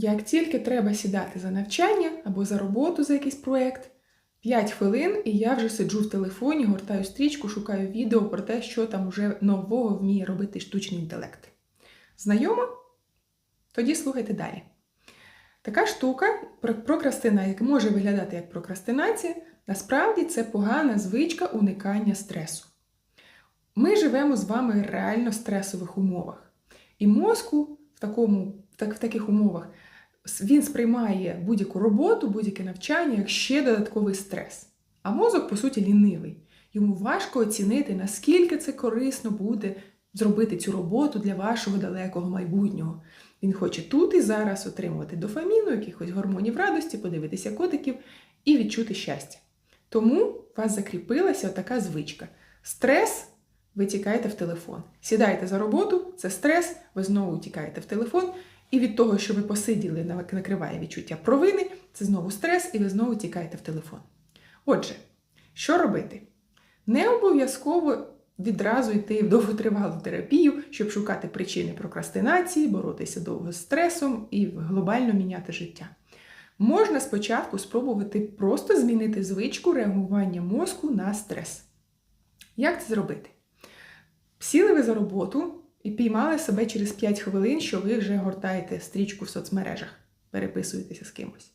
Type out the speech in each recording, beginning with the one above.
Як тільки треба сідати за навчання або за роботу за якийсь проєкт, 5 хвилин, і я вже сиджу в телефоні, гортаю стрічку, шукаю відео про те, що там уже нового вміє робити штучний інтелект. Знайомо? Тоді слухайте далі. Така штука, про- прокрастина, яка може виглядати як прокрастинація, насправді це погана звичка уникання стресу. Ми живемо з вами реально стресових умовах. І мозку в, такому, так, в таких умовах він сприймає будь-яку роботу, будь-яке навчання як ще додатковий стрес. А мозок, по суті, лінивий. Йому важко оцінити, наскільки це корисно буде зробити цю роботу для вашого далекого майбутнього. Він хоче тут і зараз отримувати дофаміну, якихось гормонів радості, подивитися котиків і відчути щастя. Тому у вас закріпилася така звичка. Стрес ви тікаєте в телефон. Сідаєте за роботу, це стрес, ви знову тікаєте в телефон, і від того, що ви посиділи, накриває відчуття провини, це знову стрес, і ви знову тікаєте в телефон. Отже, що робити? Не обов'язково відразу йти в довготривалу терапію, щоб шукати причини прокрастинації, боротися довго з стресом і глобально міняти життя. Можна спочатку спробувати просто змінити звичку реагування мозку на стрес. Як це зробити? Сіли ви за роботу і піймали себе через 5 хвилин, що ви вже гортаєте стрічку в соцмережах, переписуєтеся з кимось.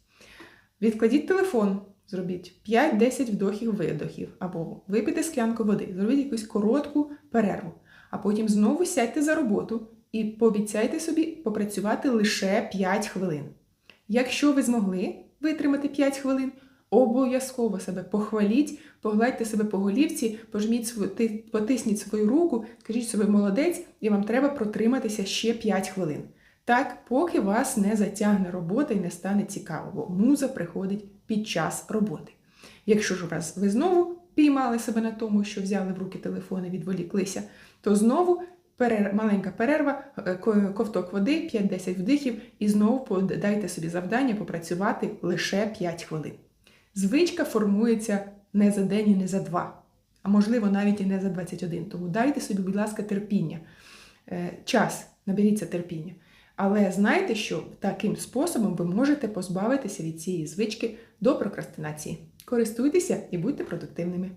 Відкладіть телефон, зробіть 5-10 вдохів-видохів, або випийте склянку води, зробіть якусь коротку перерву, а потім знову сядьте за роботу і пообіцяйте собі попрацювати лише 5 хвилин. Якщо ви змогли витримати 5 хвилин, обов'язково себе похваліть, погладьте себе по голівці, пожміть потисніть свою руку, скажіть собі молодець, і вам треба протриматися ще 5 хвилин. Так, поки вас не затягне робота і не стане цікаво, бо муза приходить під час роботи. Якщо ж вас ви знову піймали себе на тому, що взяли в руки телефон і відволіклися, то знову перер... маленька перерва, е, ковток води, 5-10 вдихів, і знову дайте собі завдання попрацювати лише 5 хвилин. Звичка формується не за день і не за два, а можливо навіть і не за 21. Тому дайте собі, будь ласка, терпіння. Е, Час, наберіться терпіння. Але знайте, що таким способом ви можете позбавитися від цієї звички до прокрастинації. Користуйтеся і будьте продуктивними.